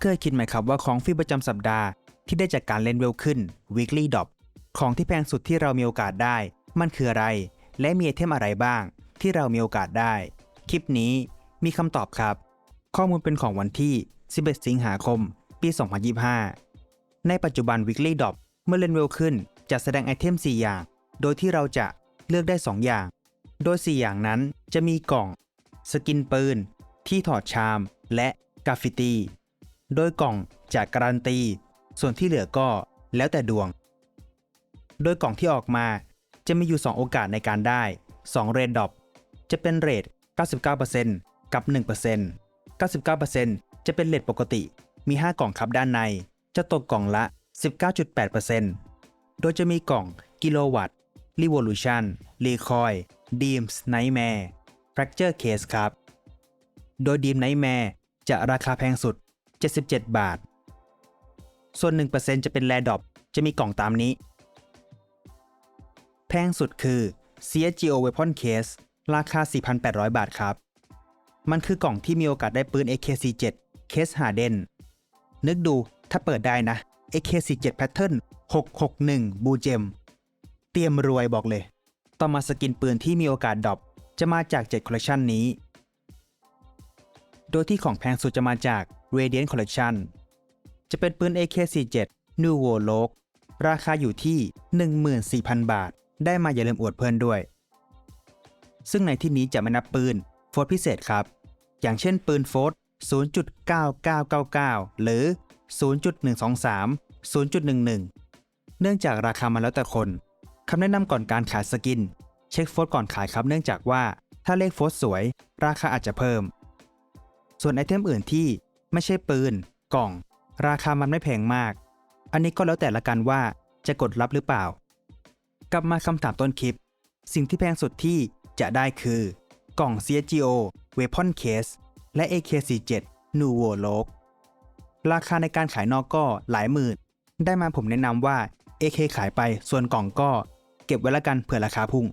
เคยคิดไหมครับว่าของฟรีประจำสัปดาห์ที่ได้จากการเล่นเวลขึ้น weekly drop ของที่แพงสุดที่เรามีโอกาสได้ มันคืออะไร และมีไอเทมอะไรบ้าง ที่เรามีโอกาสได้ คลิปนี้มีคำตอบครับ ข้อมูลเป็นของวันที่ 11 สิงหาคม ปี 2025 ในปัจจุบัน weekly drop เมื่อเล่นเวลขึ้นจะแสดงไอเทม 4 อย่าง โดยที่เราจะเลือกได้ 2 อย่าง โดย 4 อย่างนั้นจะมีกล่อง สกินปืน ที่ถอดชาม และกราฟฟิตี้ โดยกล่องจะการันตี ส่วนที่เหลือก็แล้วแต่ดวง โดยกล่องที่ออกมาจะมีอยู่ 2 โอกาสในการได้ 2 เรนดอปจะเป็นเรท99%กับ 1% 99%จะเป็นเรทปกติ มี 5 กล่องครับด้านใน จะตกกล่องละ 19.8%โดยจะมีกล่องกิโลวัตต์ Revolution Recoil Deems Nightmare Fracture Case ครับ โดย Deem Nightmare จะราคาแพงสุด 77 บาท ส่วน 1%จะเป็นแรดอปจะมีกล่องตามนี้ แพงสุดคือ CSGO Weapon Case ราคา 4,800 บาทครับ มันคือกล่องที่มีโอกาสได้ปืน AK47 Case Harden นึกดูถ้าเปิดได้นะ AK47 Pattern 661 Blue Gem เตรียมรวยบอกเลย ต่อมาสกินปืนที่มีโอกาสดรอปจะมาจาก7 Collection นี้ โดยที่ของแพงสุดจะมาจาก Radiant Collection จะเป็นปืน AK47 New War l o g ราคาอยู่ที่ 14,000 บาท ได้มาอย่าลืมอวดเพื่อนด้วย ซึ่งในที่นี้จะไม่นับปืนโฟร์พิเศษครับ อย่างเช่นปืนโฟร์0.9999 หรือ 0.123 0.11 เนื่องจากราคามันแล้วแต่คน คำแนะนำก่อนการขายสกิน เช็คโฟร์ก่อนขายครับเนื่องจากว่าถ้าเลขโฟร์สวย ราคาอาจจะเพิ่ม ส่วนไอเทมอื่นที่ ไม่ใช่ปืน กล่อง ราคามันไม่แพงมาก อันนี้ก็แล้วแต่ละกันว่าจะกดรับหรือเปล่า กลับมาคำถามต้นคลิป สิ่งที่แพงสุดที่จะได้คือ กล่อง CSGO Weapon Case และ AK47 New w o l o g ราคาในการขายนอกก็หลายหมื่น ได้มาผมแนะนำว่า AK ขายไปส่วนกล่องก็ เก็บไว้ละกันเผื่อราคาพุ่ง